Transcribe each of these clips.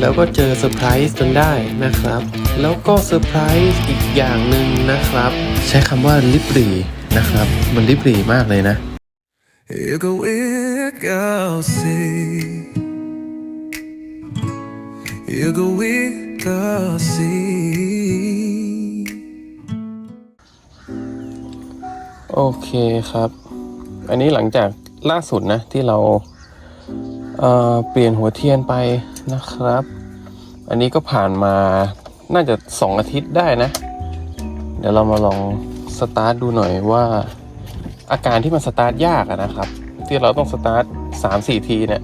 แล้วก็เจอเซอร์ไพรส์จนได้นะครับ แล้วก็เซอร์ไพรส์อีกอย่างหนึ่งนะครับ ใช้คำว่าลิบหรีนะครับ มันลิบหรีมากเลยนะ Ik wil see. Ik wil see. โอเคครับ อันนี้หลังจากล่าสุดนะที่เรา เปลี่ยนหัวเทียนไปนะครับ อันนี้ก็ผ่านมาน่าจะสองอาทิตย์ได้นะ เดี๋ยวเรามาลองสตาร์ทดูหน่อยว่า อาการที่มันสตาร์ทยากนะครับ ที่เราต้องสตาร์ทสามสี่ทีเนี่ย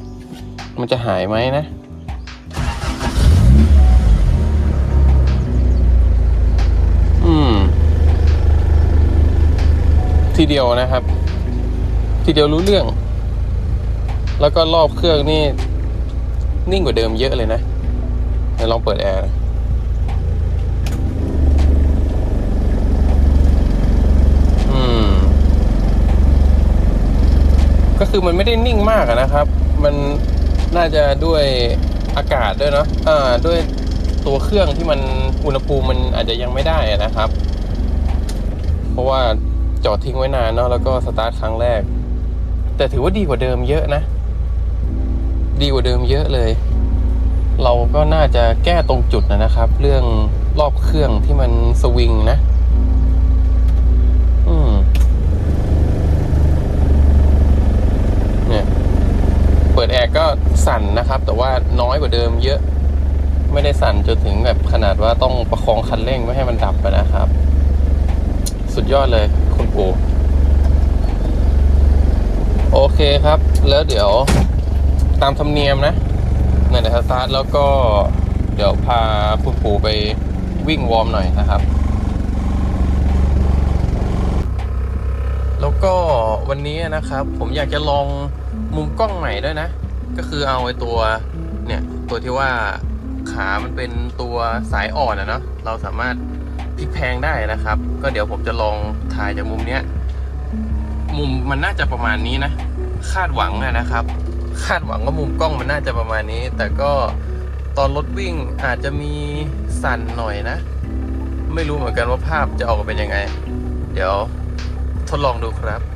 มันจะหายไหมนะอืม ทีเดียวนะครับ ทีเดียวรู้เรื่อง แล้วก็รอบเครื่องนี่ นิ่งกว่าเดิมเยอะเลยนะเดี๋ยวลองเปิดแอร์นะอืม ก็คือมันไม่ได้นิ่งมากนะครับ มันน่าจะด้วยอากาศด้วยเนาะอ่า ด้วยตัวเครื่องที่มันอุณหภูมิมันอาจจะยังไม่ได้นะครับ เพราะว่าจอดทิ้งไว้นานเนาะแล้วก็สตาร์ทครั้งแรก แต่ถือว่าดีกว่าเดิมเยอะนะ ดีกว่าเดิมเยอะเลย เราก็น่าจะแก้ตรงจุดนะนะครับ เรื่องรอบเครื่องที่มันสวิงนะอืมเนี่ยเปิดแอร์ก็สั่นนะครับ แต่ว่าน้อยกว่าเดิมเยอะ ไม่ได้สั่นจนถึงแบบขนาดว่าต้องประคองคันเร่งไม่ให้มันดับอะนะครับ สุดยอดเลยคุณปู่โอเคครับ แล้วเดี๋ยว ตามธรรมเนียมนะในเดี๋ยวสตาร์ทแล้วก็เดี๋ยวพาคุณปู่ไปวิ่งวอร์มหน่อยนะครับ แล้วก็วันนี้นะครับ ผมอยากจะลองมุมกล้องใหม่ด้วยนะ ก็คือเอาไอ้ตัวเนี่ยตัวที่ว่าขามันเป็นตัวสายอ่อนอะเนาะเราสามารถพลิกแพงได้นะครับ ก็เดี๋ยวผมจะลองถ่ายจากมุมเนี้ย มุมมันน่าจะประมาณนี้นะ คาดหวังนะครับ คาดหวังว่ามุมกล้องมันน่าจะประมาณนี้ แต่ก็ตอนรถวิ่งอาจจะมีสั่นหน่อยนะ ไม่รู้เหมือนกันว่าภาพจะออกมาเป็นยังไง เดี๋ยวทดลองดูครับแบบ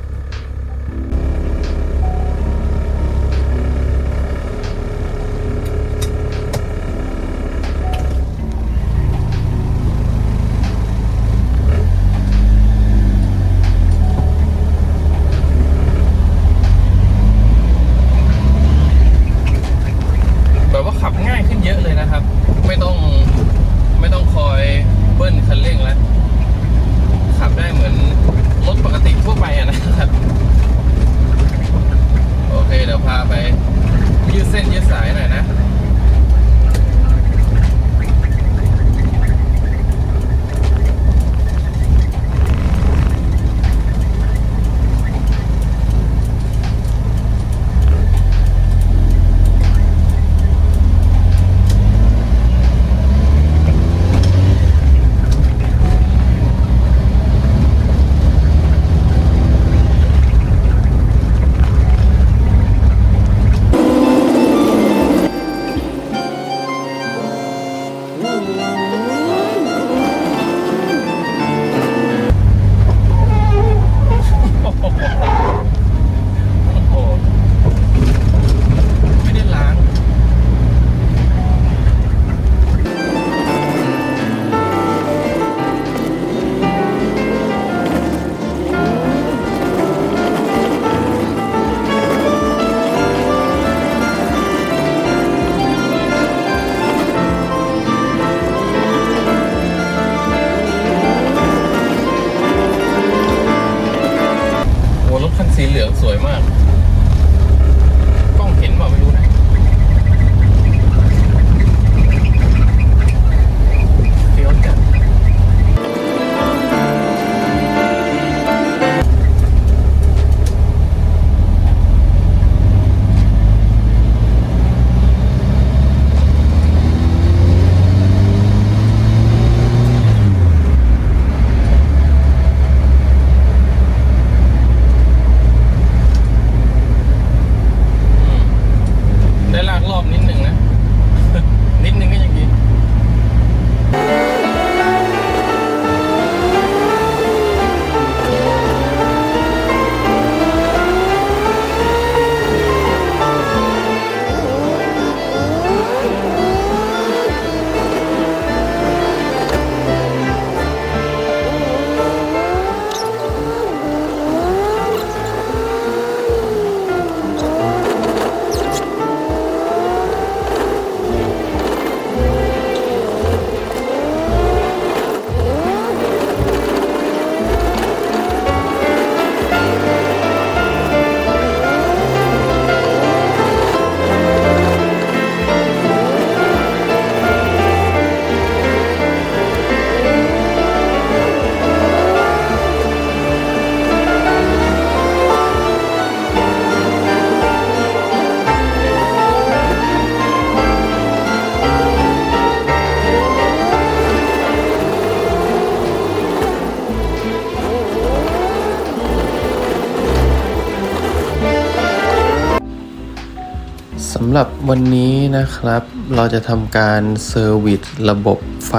ำหรับวันนี้นะครับ เราจะทำการเซอร์วิสระบบไฟ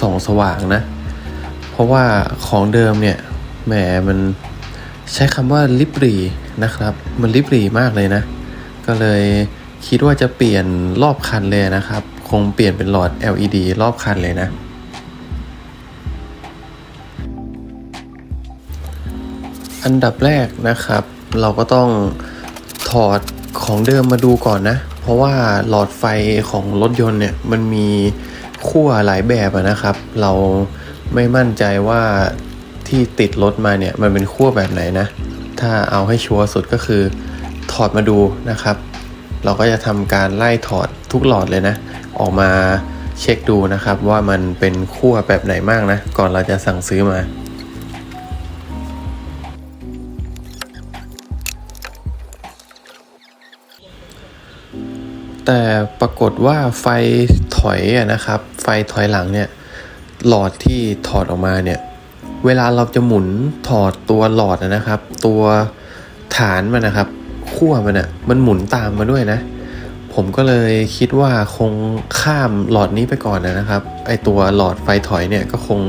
ส่องสว่างนะ เพราะว่าของเดิมเนี่ยแหมมันใช้คำว่าลิบหรีนะครับ มันลิบหรีมากเลยนะ ก็เลยคิดว่าจะเปลี่ยนรอบคันเลยนะครับ คงเปลี่ยนเป็นหลอด LED รอบคันเลยนะ อันดับแรกนะครับ เราก็ต้องถอดของเดิมมาดูก่อนนะ ราะว่าหลอดไฟของรถยนต์เนี่ยมันมีขั้วหลายแบบะนะครับ เราไม่มั่นใจว่าที่ติดรถมาเนี่ยมันเป็นขั้วแบบไหนนะ ถ้าเอาให้ชัวร์สุดก็คือถอดมาดูนะครับ เราก็จะทำการไล่ถอดทุกหลอดเลยนะ ออกมาเช็คดูนะครับว่ามันเป็นขั้วแบบไหนมากนะ ก่อนเราจะสั่งซื้อมา แต่ปรากฏว่าไฟถอยอะนะครับ ไฟถอยหลังเนี่ยหลอดที่ถอดออกมาเนี่ยเวลาเราจะหมุนถอดตัวหลอดนะครับ ตัวฐานมันนะครับขั้วมันอะมันหมุนตามมาด้วยนะ ผมก็เลยคิดว่าคงข้ามหลอดนี้ไปก่อนนะครับ ไอตัวหลอดไฟถอยเนี่ยก็คง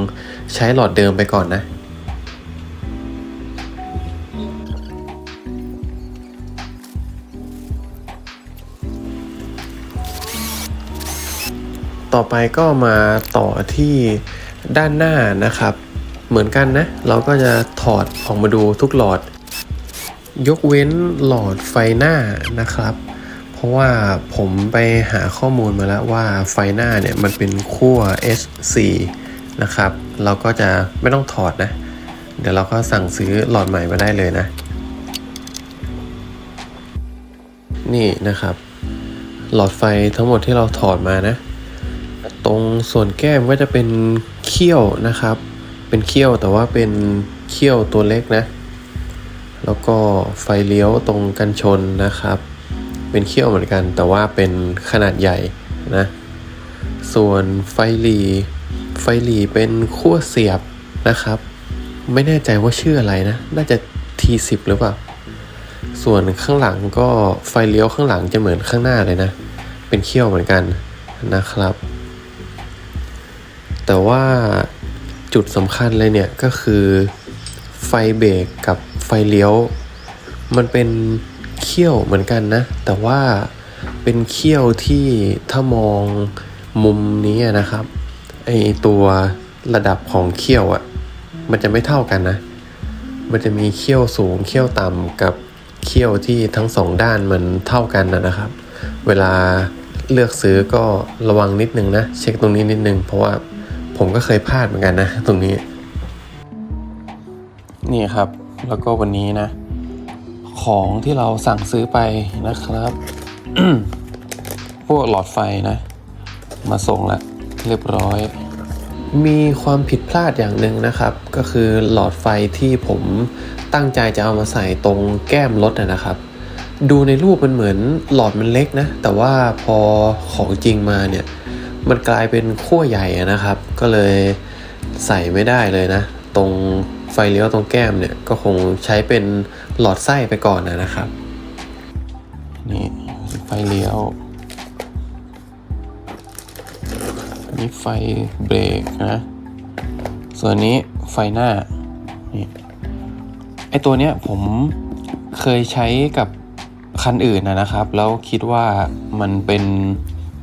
ใช้หลอดเดิมไปก่อนนะ ต่อไปก็มาต่อที่ด้านหน้านะครับ เหมือนกันนะ เราก็จะถอดออกมาดูทุกหลอด ยกเว้นหลอดไฟหน้านะครับ เพราะว่าผมไปหาข้อมูลมาแล้วว่าไฟหน้าเนี่ยมันเป็นขั้ว S4 นะครับ เราก็จะไม่ต้องถอดนะ เดี๋ยวเราก็สั่งซื้อหลอดใหม่มาได้เลยนะ นี่นะครับ หลอดไฟทั้งหมดที่เราถอดมานะ ตรงส่วนแก้มก็จะเป็นเขี้ยวนะครับ เป็นเขี้ยวแต่ว่าเป็นเขี้ยวตัวเล็กนะ แล้วก็ไฟเลี้ยวตรงกันชนนะครับ เป็นเขี้ยวเหมือนกัน แต่ว่าเป็นขนาดใหญ่นะ ส่วนไฟหลีไฟหลีเป็นขั้วเสียบนะครับ ไม่แน่ใจว่าชื่ออะไรนะ น่าจะ T10 หรือเปล่า ส่วนข้างหลังก็ไฟเลี้ยวข้างหลังจะเหมือนข้างหน้าเลยนะ เป็นเขี้ยวเหมือนกันนะครับ แต่ว่าจุดสำคัญเลยเนี่ยก็คือไฟเบรกกับไฟเลี้ยว มันเป็นเขี้ยวเหมือนกันนะ แต่ว่าเป็นเขี้ยวที่ถ้ามองมุมนี้นะครับไอตัวระดับของเขี้ยวอะ่ะมันจะไม่เท่ากันนะ มันจะมีเขี้ยวสูงเขี้ยวต่ำกับเขี้ยวที่ทั้งสองด้านมันเท่ากันนะนะครับ เวลาเลือกซื้อก็ระวังนิดนึงนะ เช็คตรงนี้นิดนึงเพราะว่า ผมก็เคยพลาดเหมือนกันนะ ตรงนี้ นี่ครับ แล้วก็วันนี้นะ ของที่เราสั่งซื้อไปนะครับ พวกหลอดไฟนะ มาส่งแล้วเรียบร้อย มีความผิดพลาดอย่างหนึ่งนะครับ ก็คือหลอดไฟที่ผมตั้งใจจะเอามาใส่ตรงแก้มรถนะครับ ดูในรูปมันเหมือนหลอดมันเล็กนะ แต่ว่าพอของจริงมาเนี่ย มันกลายเป็นขั้วใหญ่อะนะครับ ก็เลยใส่ไม่ได้เลยนะ ตรงไฟเลี้ยวตรงแก้มเนี่ยก็คงใช้เป็นหลอดไส้ไปก่อนนะนะครับ นี่ไฟเลี้ยวนี่ไฟเบรกนะ ส่วนนี้ไฟหน้า นี่ ไอตัวเนี้ยผมเคยใช้กับคันอื่นนะนะครับ แล้วคิดว่ามันเป็น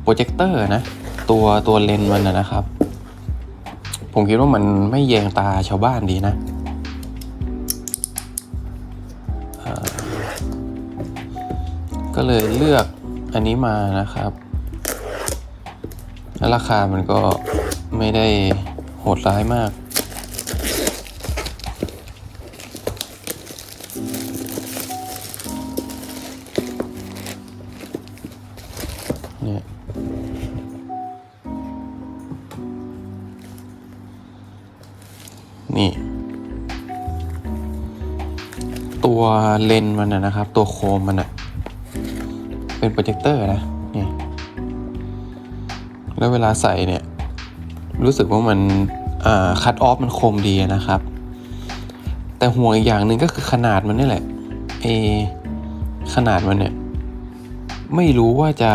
โปรเจคเตอร์นะ ตัวตัวเลนมันนะครับ ผมคิดว่ามันไม่แยงตาชาวบ้านดีนะก็เลยเลือกอันนี้มานะครับแล้วราคามันก็ไม่ได้โหดร้ายมาก เลนมันนะนะครับ ตัวโคมมันอะเป็นโปรเจคเตอร์นะนี่แล้วเวลาใส่เนี่ย รู้สึกว่ามันคัดออฟมันคมดีนะครับ แต่ห่วงอีกอย่างหนึ่งก็คือขนาดมันนี่แหละเอขนาดมันเนี่ย ไม่รู้ว่าจะ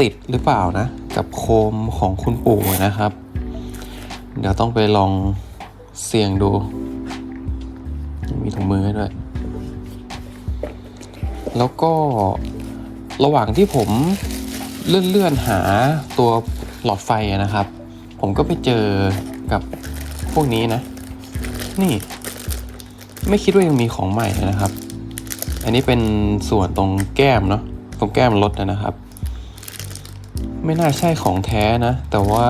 ติดหรือเปล่านะ กับโคมของคุณปู่นะครับ เดี๋ยวต้องไปลองเสี่ยงดู มีถุงมือให้ด้วย แล้วก็ระหว่างที่ผมเลื่อนเลื่อนๆหาตัวหลอดไฟนะครับ ผมก็ไปเจอกับพวกนี้นะ นี่ ไม่คิดว่ายังมีของใหม่นะครับ อันนี้เป็นส่วนตรงแก้มเนาะตรงแก้มรถนะครับ ไม่น่าใช่ของแท้นะ แต่ว่า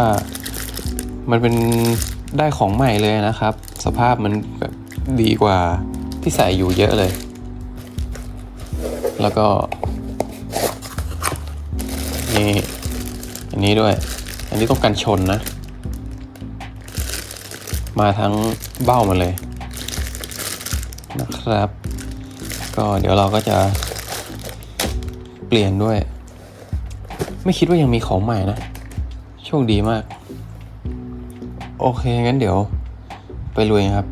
มันเป็นได้ของใหม่เลยนะครับ สภาพมันแบบดีกว่าที่ใส่อยู่เยอะเลย แล้วก็ นี่อันนี้ด้วย อันนี้ต้องกันชนนะ มาทั้งเบ้ามาเลย นะครับ ก็เดี๋ยวเราก็จะเปลี่ยนด้วย ไม่คิดว่ายังมีของใหม่นะ โชคดีมาก โอเค งั้นเดี๋ยวไปลุยครับ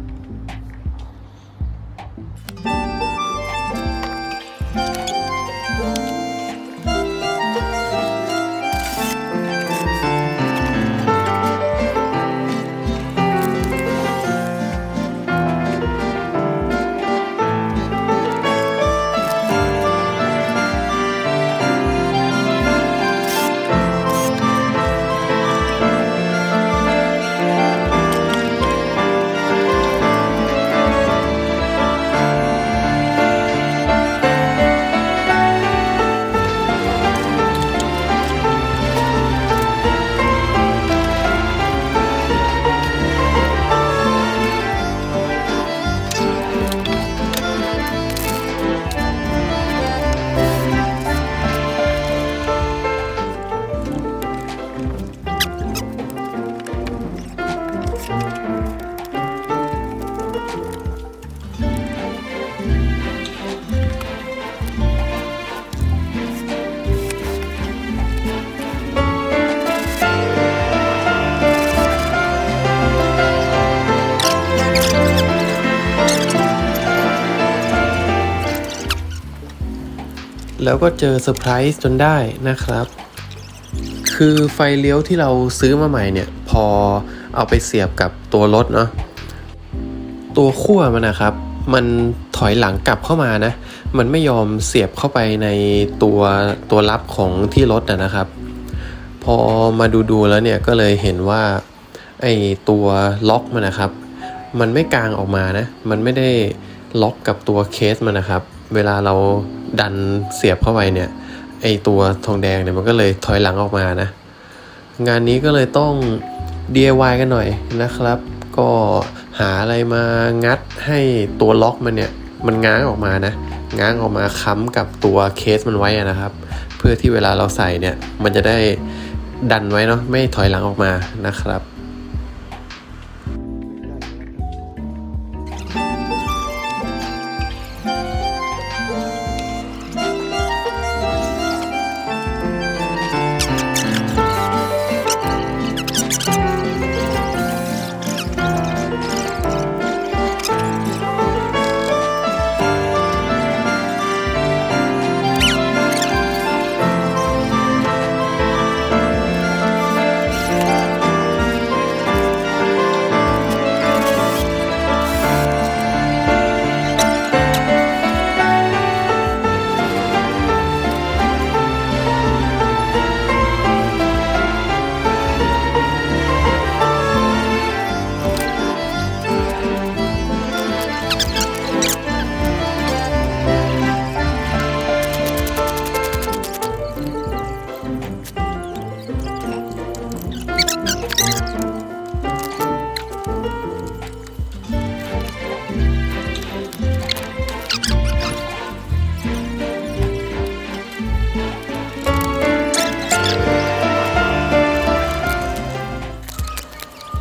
แล้วก็เจอเซอร์ไพรส์จนได้นะครับ คือไฟเลี้ยวที่เราซื้อมาใหม่เนี่ย พอเอาไปเสียบกับตัวรถเนาะตัวขั้วมันนะครับ มันถอยหลังกลับเข้ามานะ มันไม่ยอมเสียบเข้าไปในตัวตัวรับของที่รถนะนะครับ พอมาดูดูๆแล้วเนี่ยก็เลยเห็นว่าไอตัวล็อกมันนะครับ มันไม่กางออกมานะ มันไม่ได้ล็อกกับตัวเคสมันนะครับ เวลาเราดันเสียบเข้าไปเนี่ยไอตัวทองแดงเนี่ยมันก็เลยถอยหลังออกมานะ งานนี้ก็เลยต้อง DIY กันหน่อยนะครับ ก็หาอะไรมางัดให้ตัวล็อกมันเนี่ยมันง้างออกมานะ ง้างออกมาค้ำกับตัวเคสมันไว้นะครับ เพื่อที่เวลาเราใส่เนี่ยมันจะได้ดันไว้เนาะไม่ถอยหลังออกมานะครับ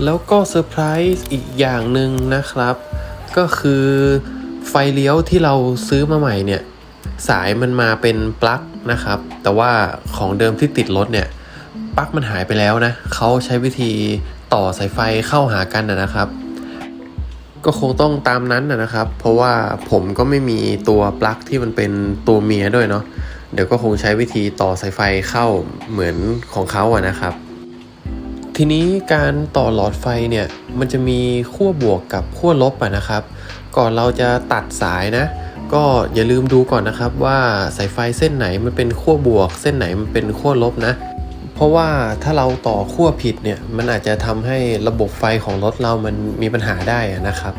แล้วก็เซอร์ไพรส์อีกอย่างหนึ่งนะครับ ก็คือไฟเลี้ยวที่เราซื้อมาใหม่เนี่ย สายมันมาเป็นปลั๊กนะครับ แต่ว่าของเดิมที่ติดรถเนี่ยปลั๊กมันหายไปแล้วนะเขาใช้วิธีต่อสายไฟเข้าหากันนะครับ ก็คงต้องตามนั้นนะครับ เพราะว่าผมก็ไม่มีตัวปลั๊กที่มันเป็นตัวเมียด้วยเนาะเดี๋ยวก็คงใช้วิธีต่อสายไฟเข้าเหมือนของเขาอะนะครับ ทีนี้การต่อหลอดไฟเนี่ยมันจะมีขั้วบวกกับขั้วลบอะนะครับ ก่อนเราจะตัดสายนะ ก็อย่าลืมดูก่อนนะครับว่าสายไฟเส้นไหนมันเป็นขั้วบวก เส้นไหนมันเป็นขั้วลบนะ เพราะว่าถ้าเราต่อขั้วผิดเนี่ยมันอาจจะทำให้ระบบไฟของรถเรามันมีปัญหาได้นะครับ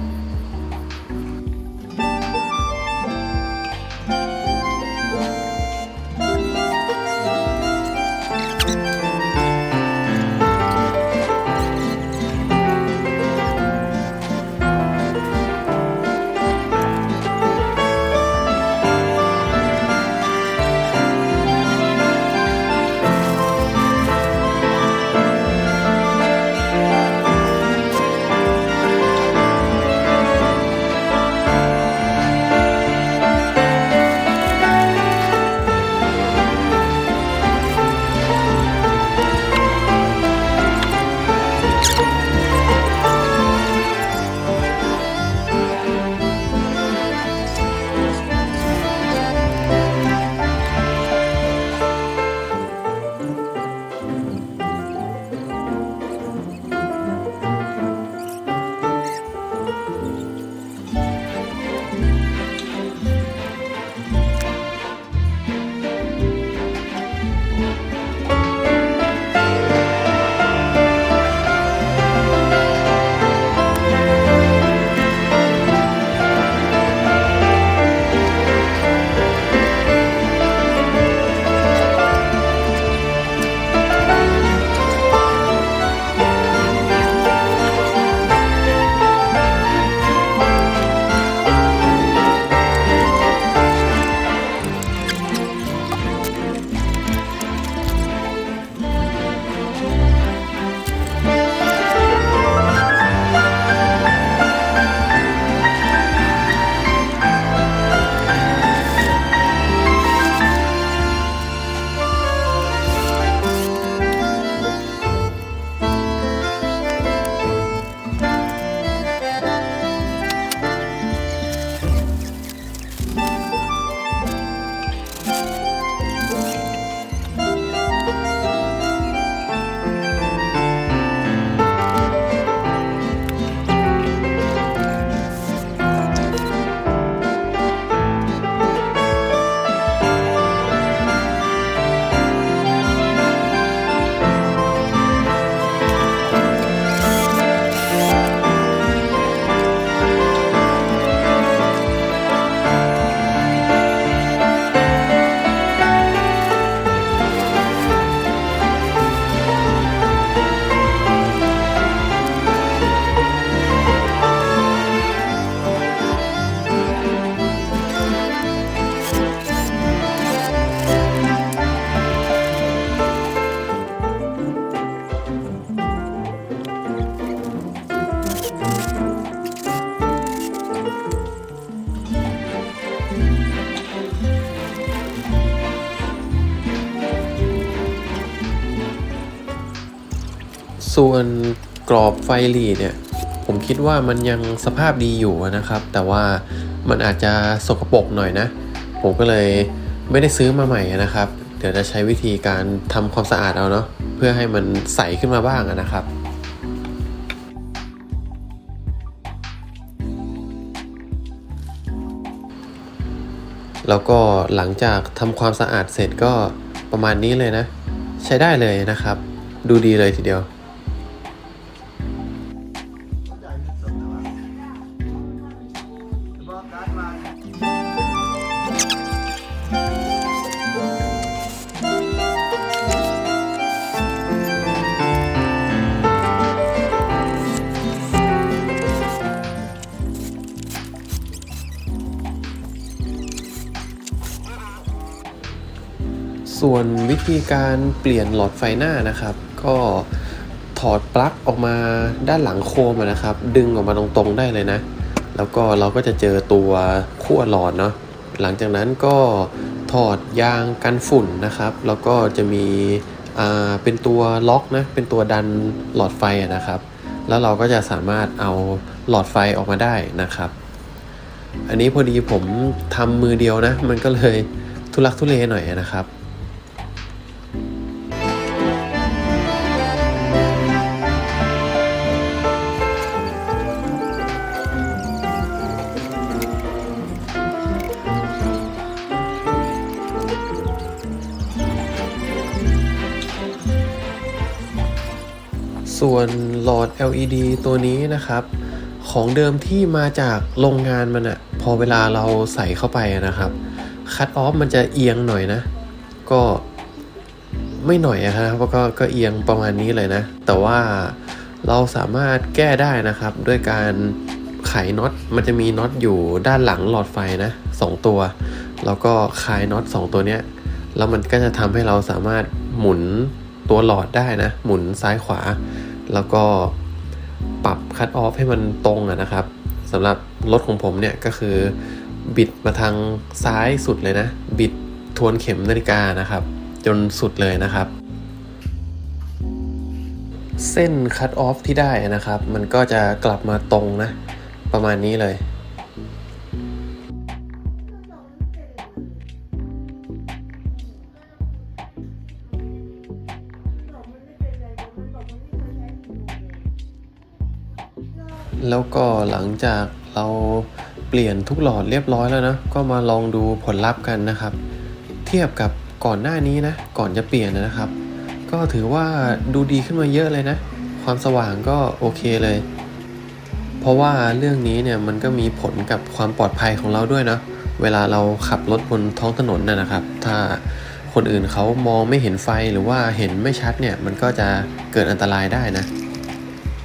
ส่วนกรอบไฟหลีดเนี่ย ผมคิดว่ามันยังสภาพดีอยู่นะครับ แต่ว่ามันอาจจะสกปรกหน่อยนะ ผมก็เลยไม่ได้ซื้อมาใหม่นะครับ เดี๋ยวจะใช้วิธีการทำความสะอาดเอาเนาะเพื่อให้มันใสขึ้นมาบ้างนะครับแล้วก็หลังจากทำความสะอาดเสร็จก็ประมาณนี้เลยนะ ใช้ได้เลยนะครับ ดูดีเลยทีเดียว ส่วนวิธีการเปลี่ยนหลอดไฟหน้านะครับ ก็ถอดปลั๊กออกมาด้านหลังโคมนะครับ ดึงออกมาตรงๆได้เลยนะ แล้วก็เราก็จะเจอตัวขั้วหลอดเนาะหลังจากนั้นก็ถอดยางกันฝุ่นนะครับ แล้วก็จะมีอ่าเป็นตัวล็อกนะเป็นตัวดันหลอดไฟนะครับ แล้วเราก็จะสามารถเอาหลอดไฟออกมาได้นะครับ อันนี้พอดีผมทำมือเดียวนะ มันก็เลยทุลักทุเลหน่อยนะครับ ส่วนหลอด LED ตัวนี้นะครับ ของเดิมที่มาจากโรงงานมันอะพอเวลาเราใส่เข้าไปนะครับคัตออฟมันจะเอียงหน่อยนะ ก็ไม่หน่อยอะครับก็ก็เอียงประมาณนี้เลยนะ แต่ว่าเราสามารถแก้ได้นะครับ ด้วยการไขน็อตมันจะมีน็อตอยู่ด้านหลังหลอดไฟนะสองตัว แล้วก็คลายน็อตสองตัวเนี้ยแล้วมันก็จะทำให้เราสามารถหมุนตัวหลอดได้นะ หมุนซ้ายขวา แล้วก็ปรับคัตออฟให้มันตรงนะครับสำหรับรถของผมเนี่ยก็คือบิดมาทางซ้ายสุดเลยนะ บิดทวนเข็มนาฬิกานะครับ จนสุดเลยนะครับ เส้นคัตออฟที่ได้นะครับ มันก็จะกลับมาตรงนะ ประมาณนี้เลย แล้วก็หลังจากเราเปลี่ยนทุกหลอดเรียบร้อยแล้วนะ ก็มาลองดูผลลัพธ์กันนะครับ เทียบกับก่อนหน้านี้นะ ก่อนจะเปลี่ยนนะครับ ก็ถือว่าดูดีขึ้นมาเยอะเลยนะ ความสว่างก็โอเคเลย เพราะว่าเรื่องนี้เนี่ยมันก็มีผลกับความปลอดภัยของเราด้วยนะเวลาเราขับรถบนท้องถนนนะนะครับ ถ้าคนอื่นเขามองไม่เห็นไฟหรือว่าเห็นไม่ชัดเนี่ย มันก็จะเกิดอันตรายได้นะ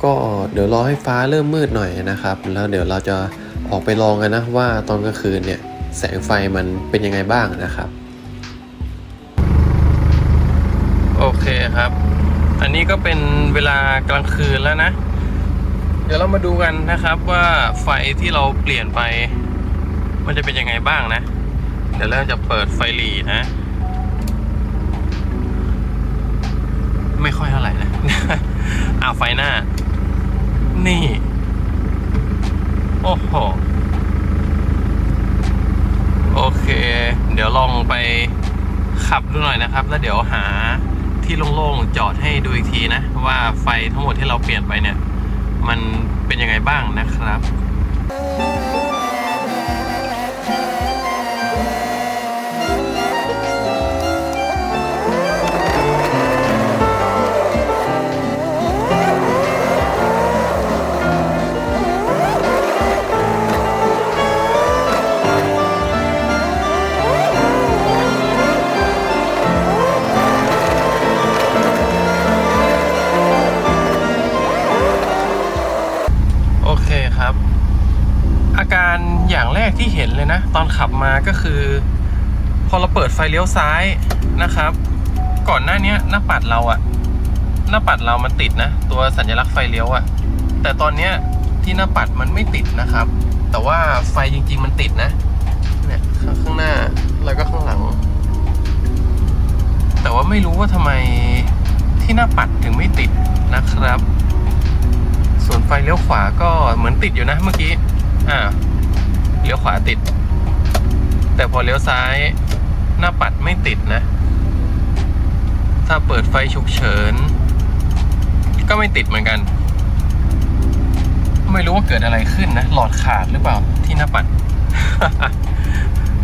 ก็เดี๋ยวรอให้ฟ้าเริ่มมืดหน่อยนะครับ แล้วเดี๋ยวเราจะออกไปลองกันนะว่าตอนกลางคืนเนี่ยแสงไฟมันเป็นยังไงบ้างนะครับ โอเคครับ อันนี้ก็เป็นเวลากลางคืนแล้วนะ เดี๋ยวเรามาดูกันนะครับว่าไฟที่เราเปลี่ยนไป มันจะเป็นยังไงบ้างนะ เดี๋ยวเราจะเปิดไฟหลีนะ ไม่ค่อยเท่าไหร่นะ อ่าไฟหน้า นี่ โอ้โห โอเค เดี๋ยวลองไปขับดูหน่อยนะครับ แล้วเดี๋ยวหาที่โล่งๆจอดให้ดูอีกทีนะ ว่าไฟทั้งหมดที่เราเปลี่ยนไปเนี่ย มันเป็นยังไงบ้างนะครับ ฟเลี้ยวซ้ายนะครับ ก่อนหน้านี้หน้าปัดเราอะหน้าปัดเรามันติดนะ ตัวสัญลักษณ์ไฟเลี้ยวอะแต่ตอนเนี้ยที่หน้าปัดมันไม่ติดนะครับ แต่ว่าไฟจริง ๆ มันติดนะเนี่ยข้างข้างหน้าแล้วก็ข้างหลัง แต่ว่าไม่รู้ว่าทำไมที่หน้าปัดถึงไม่ติดนะครับ ส่วนไฟเลี้ยวขวาก็เหมือนติดอยู่นะเมื่อกี้อ่าเลี้ยวขวาติด แต่พอเลี้ยวซ้าย หน้าปัดไม่ติดนะ ถ้าเปิดไฟฉุกเฉิน ก็ไม่ติดเหมือนกัน ไม่รู้ว่าเกิดอะไรขึ้นนะ หลอดขาดหรือเปล่าที่หน้าปัด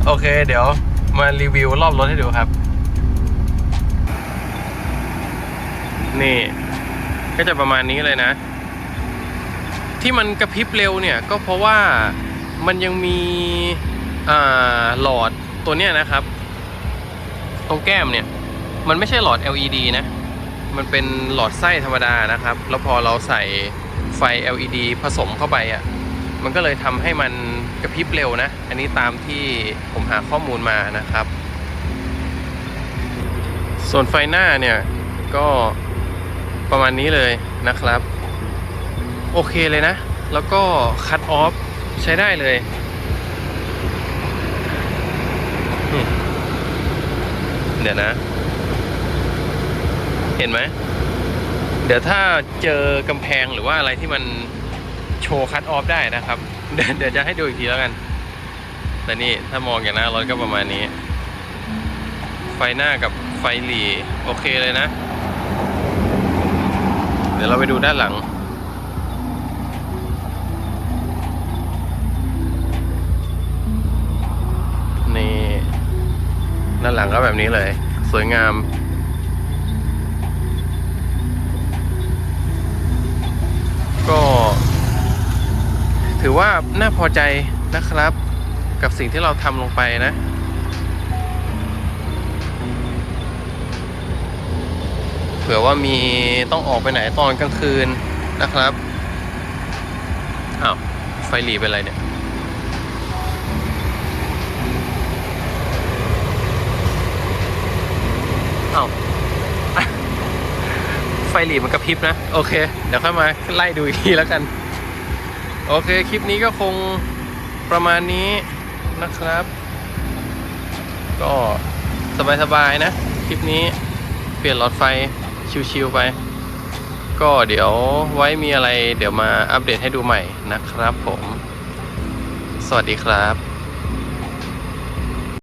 โอเค เดี๋ยวมารีวิวรอบรถให้ดูครับ นี่ ก็จะประมาณนี้เลยนะ ที่มันกระพริบเร็วเนี่ย ก็เพราะว่ามันยังมีหลอดตัวเนี้ยนะครับ ตรงแก้มเนี่ย มันไม่ใช่หลอด LED นะ มันเป็นหลอดไส้ธรรมดานะครับ แล้วพอเราใส่ไฟ LED ผสมเข้าไปอะ่ะ มันก็เลยทำให้มันกระพริบเร็วนะ อันนี้ตามที่ผมหาข้อมูลมานะครับ ส่วนไฟหน้าเนี่ยก็ประมาณนี้เลยนะครับ โอเคเลยนะ แล้วก็คัตออฟใช้ได้เลยอืมเดี๋ยวนะ เห็นไหม เดี๋ยวถ้าเจอกำแพงหรือว่าอะไรที่มันโชว์คัตออฟได้นะครับเดี๋ยวเดี๋ยวจะให้ดูอีกทีแล้วกัน แต่นี่ถ้ามองอย่างหน้ารถก็ประมาณนี้ ไฟหน้ากับไฟหลีโอเคเลยนะ เดี๋ยวเราไปดูด้านหลัง ด้านหลังก็แบบนี้เลย สวยงาม ก็ ถือว่าน่าพอใจนะครับ กับสิ่งที่เราทำลงไปนะเผื่อว่ามีต้องออกไปไหนตอนกลางคืนนะครับอ้าวไฟหลีเป็นไรเนี่ย อ้าไฟหลีมันกระพริบนะ โอเค เดี๋ยวค่อยมาไล่ดูอีกทีแล้วกัน โอเค คลิปนี้ก็คงประมาณนี้นะครับ ก็สบายๆนะ คลิปนี้เปลี่ยนหลอดไฟชิวๆไป ก็เดี๋ยวไว้มีอะไรเดี๋ยวมาอัปเดตให้ดูใหม่นะครับผม สวัสดีครับ